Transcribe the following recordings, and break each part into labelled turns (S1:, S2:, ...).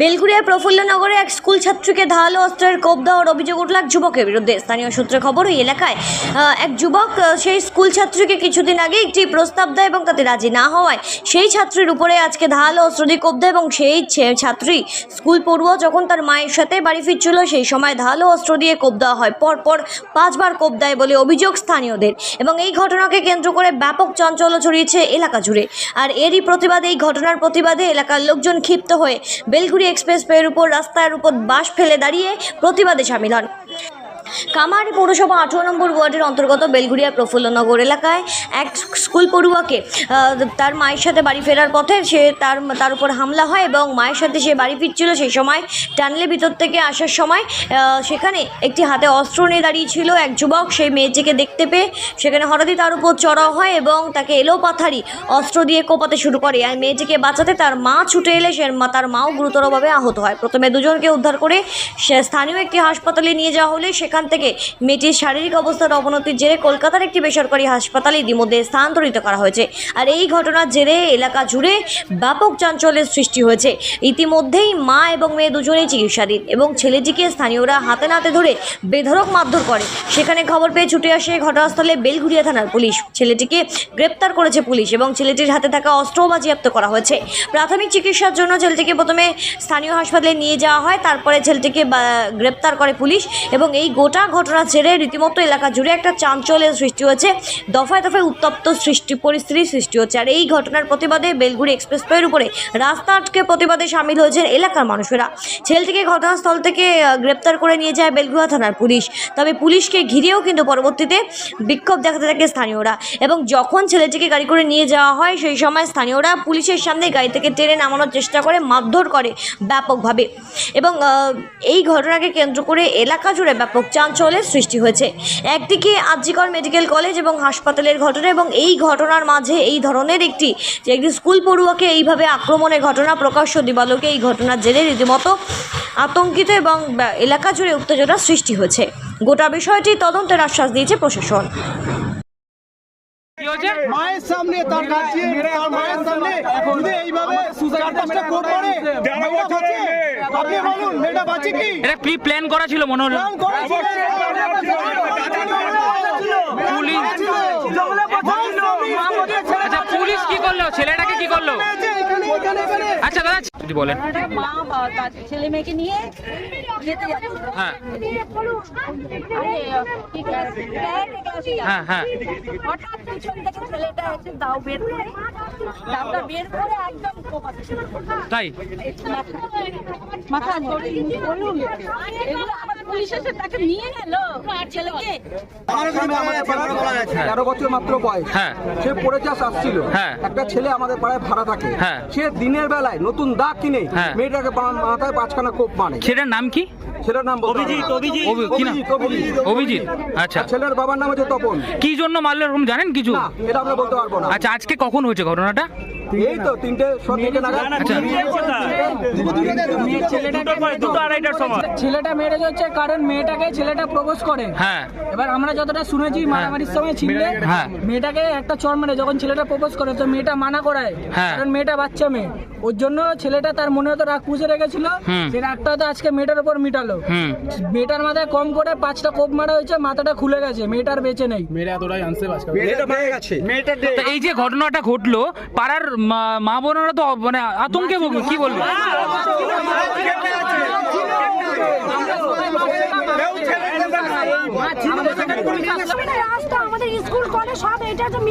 S1: বেলগুড়িয়ার প্রফুল্লনগরে এক স্কুল ছাত্রীকে ধারালো অস্ত্রের কোপ দেওয়ার অভিযোগ উঠল এক যুবকের বিরুদ্ধে। স্থানীয় সূত্রে খবর, ওই এলাকায় এক যুবক সেই স্কুল ছাত্রীকে কিছুদিন আগে একটি প্রস্তাব দেয় এবং তাতে রাজি না হওয়ায় সেই ছাত্রীর উপরে আজকে ধারালো অস্ত্র দিয়ে কোপ দেয় এবং সেই ছাত্রী স্কুল পড়ুয়া যখন তার মায়ের সাথে বাড়ি ফিরছিল, সেই সময় ধারালো অস্ত্র দিয়ে কোপ দেওয়া হয়। পরপর পাঁচবার কোপ দেয় বলে অভিযোগ স্থানীয়দের এবং এই ঘটনাকে কেন্দ্র করে ব্যাপক চঞ্চল্য ছড়িয়েছে এলাকা জুড়ে। আর এরই প্রতিবাদে, এই ঘটনার প্রতিবাদে এলাকার লোকজন ক্ষিপ্ত হয়ে বেলগুড়ি এক্সপ্রেসওয়ের উপর রাস্তার উপর বাস ফেলে দাঁড়িয়ে প্রতিবাদে সামিল হন। কামারি পৌরসভা আঠেরো নম্বর ওয়ার্ডের অন্তর্গত বেলগুড়িয়া প্রফুল্লনগর এলাকায় এক স্কুল পড়ুয়াকে তার মায়ের সাথে বাড়ি ফেরার পথে সে তার তার উপর হামলা হয় এবং মায়ের সাথে সে বাড়ি ফিরছিল সেই সময় টানলে ভিতর থেকে আসার সময় সেখানে একটি হাতে অস্ত্র নিয়ে দাঁড়িয়েছিল এক যুবক। সেই মেয়েটিকে দেখতে পেয়ে সেখানে হঠাৎই তার উপর চড়াও হয় এবং তাকে এলো পাথারি অস্ত্র দিয়ে কোপাতে শুরু করে। আর মেয়েটিকে বাঁচাতে তার মা ছুটে এলে সে তার মাও গুরুতরভাবে আহত হয়। প্রথমে দুজনকে উদ্ধার করে সে স্থানীয় একটি হাসপাতালে নিয়ে যাওয়া হলে সেখান থেকে মেয়েটির শারীরিক অবস্থার অবনতির জেরে কলকাতার একটি বেসরকারি হাসপাতালে ইতিমধ্যে স্থানান্তরিত করা হয়েছে। আর এই ঘটনার জেরে এলাকা জুড়ে ব্যাপক চাঞ্চল্যের সৃষ্টি হয়েছে। ইতিমধ্যেই মা এবং মেয়ে দুজনেই চিকিৎসাধীন এবং ছেলেটিকে স্থানীয়রা হাতে নাতে ধরে বেধড়ক মারধর করে। সেখানে খবর পেয়ে ছুটে আসে ঘটনাস্থলে বেলঘুরিয়া থানার পুলিশ। ছেলেটিকে গ্রেপ্তার করেছে পুলিশ এবং ছেলেটির হাতে থাকা অস্ত্রও বাজেয়াপ্ত করা হয়েছে। প্রাথমিক চিকিৎসার জন্য ছেলেটিকে প্রথমে স্থানীয় হাসপাতালে নিয়ে যাওয়া হয়, তারপরে ছেলেটিকে গ্রেপ্তার করে পুলিশ এবং এই গোটা ঘটনার জেরে রীতিমতো এলাকা জুড়ে একটা চাঞ্চল্যের সৃষ্টি হয়েছে। দফায় দফায় উত্তপ্ত সৃষ্টি পরিস্থিতির সৃষ্টি হচ্ছে। আর এই ঘটনার প্রতিবাদে বেলগুড়ি এক্সপ্রেসওয়ের উপরে রাস্তা আটকে প্রতিবাদে সামিল হয়েছেন এলাকার মানুষেরা। ছেলেটিকে ঘটনাস্থল থেকে গ্রেপ্তার করে নিয়ে যায় বেলগুড়া থানার পুলিশ। তবে পুলিশকে ঘিরেও কিন্তু পরবর্তীতে বিক্ষোভ দেখাতে থাকে স্থানীয়রা। এবং যখন ছেলেটিকে গাড়ি করে নিয়ে যাওয়া হয়, সেই সময় স্থানীয়রা পুলিশের সামনে গাড়ি থেকে টেনে নামানোর চেষ্টা করে, মারধর করে ব্যাপকভাবে। এবং এই ঘটনাকে কেন্দ্র করে এলাকা জুড়ে ব্যাপক চাঞ্চল্যের সৃষ্টি হয়েছে। একদিকে আজিকর মেডিকেল কলেজ এবং হাসপাতালের ঘটনা এবং এই ঘটনার মাঝে এই ধরনের একটি যে একটি স্কুল পড়ুয়াকে এইভাবে আক্রমণের ঘটনা প্রকাশ্য দিবালোকে এই ঘটনার জেরে রীতিমতো আতঙ্কিত এবং এলাকা জুড়ে উত্তেজনার সৃষ্টি হয়েছে। গোটা বিষয়টি তদন্তের আশ্বাস দিয়েছে প্রশাসন।
S2: মায়ের সামনে তার মায়ের সামনে এইভাবে আপনি বলুন মেয়েটা বাঁচে কি?
S3: এটা প্রি প্ল্যান করা ছিল মনে হলো পুলিশ। আচ্ছা পুলিশ কি করল? ছেলেটাকে কি করল। আচ্ছা দাদা যদি বলেন।
S4: মা বা ছেলে মেয়েকে নিয়ে যেতে
S3: হ্যাঁ। হ্যাঁ হ্যাঁ।
S4: হঠাৎ পিছন থেকে ছেলেটা এসে দাও বের করে দাওটা বের করে একদম।
S3: তাই?
S4: মাথা বলুন এগুলো পুলিশ এসে তাকে নিয়ে গেল ছেলেকে
S5: আমার গ্রামে আমাদের পাড়ার বলা আছে তেরো বছর মাত্র বয়স।
S3: হ্যাঁ।
S5: সে পড়ে চাষ আসছিল।
S3: হ্যাঁ।
S5: একটা ছেলে আমাদের পাড়ায় ভাড়া থাকে।
S3: হ্যাঁ।
S5: সে দিনের বেলায় নতুন দাগ কিনে
S3: হ্যাঁ।
S5: মেয়েটাকে মাথায় পাঁচখানা কোপ মানে
S3: ছেলেটার নাম কি?
S5: ছেলের নাম অভিজিৎ
S3: অভি- অভিজিৎ আচ্ছা।
S5: ছেলের বাবার নাম হচ্ছে তপন।
S3: কি জন্য মারলো এরকম জানেন কিছু?
S5: না এটা আমরা বলতে পারব না।
S3: আচ্ছা আজকে কখন হয়েছে ঘটনাটা?
S5: এই তো তিনটে
S3: আচ্ছা।
S6: ছেলেটা মেরেজ হচ্ছে কারণ মেয়েটাকে ছেলেটা প্রপোজ করে।
S3: হ্যাঁ।
S6: এবার আমরা যতটা শুনেছি মারামারির সময় ছিনলে
S3: হ্যাঁ।
S6: মেয়েটাকে একটা চর মারে যখন ছেলেটা প্রপোজ করে তো মেয়েটা মানা করায়।
S3: হ্যাঁ।
S6: কারণ মেয়েটা বাচ্চা মেয়ে। ওর জন্য ছেলেটা তার মনে হতো রাগ পুষে রেখেছিল।
S3: হুম।
S6: সে রাগটা তো আজকে মেয়েটার উপর মিটালো। মেয়েটার মাথায় কম করে পাঁচটা কোপ মারা হয়েছে মাথাটা খুলে গেছে মেয়েটার বেঁচে নেই।
S3: এই যে ঘটনাটা ঘটলো পাড়ার মা- মা বোনেরা তো মানে আতঙ্কে কি বলব?
S7: রাস্তা আমাদের এটা হচ্ছে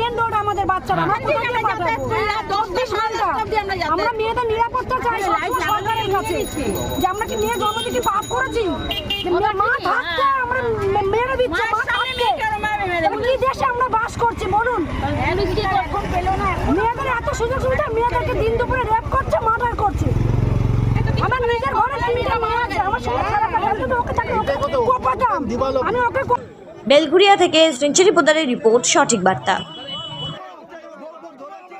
S7: নিরাপত্তা চাই যে আমরা কি করেছি আমরা আমরা বাস করছি বলুন মেয়েদের এত সুযোগ সুবিধা মেয়েদেরকে দিন দুপুরে রেপ করছে মার্ডার করছে আমার নিজের ঘরে তিনটা মেয়ে আছে আমার সঙ্গে খারাপ লাগে আমি তো ওকে তাকে কোপাতাম আমি ওকে কো-
S1: বেলগুড়িয়া থেকে সেঞ্চুরি পোদারের রিপোর্ট সঠিক বার্তা।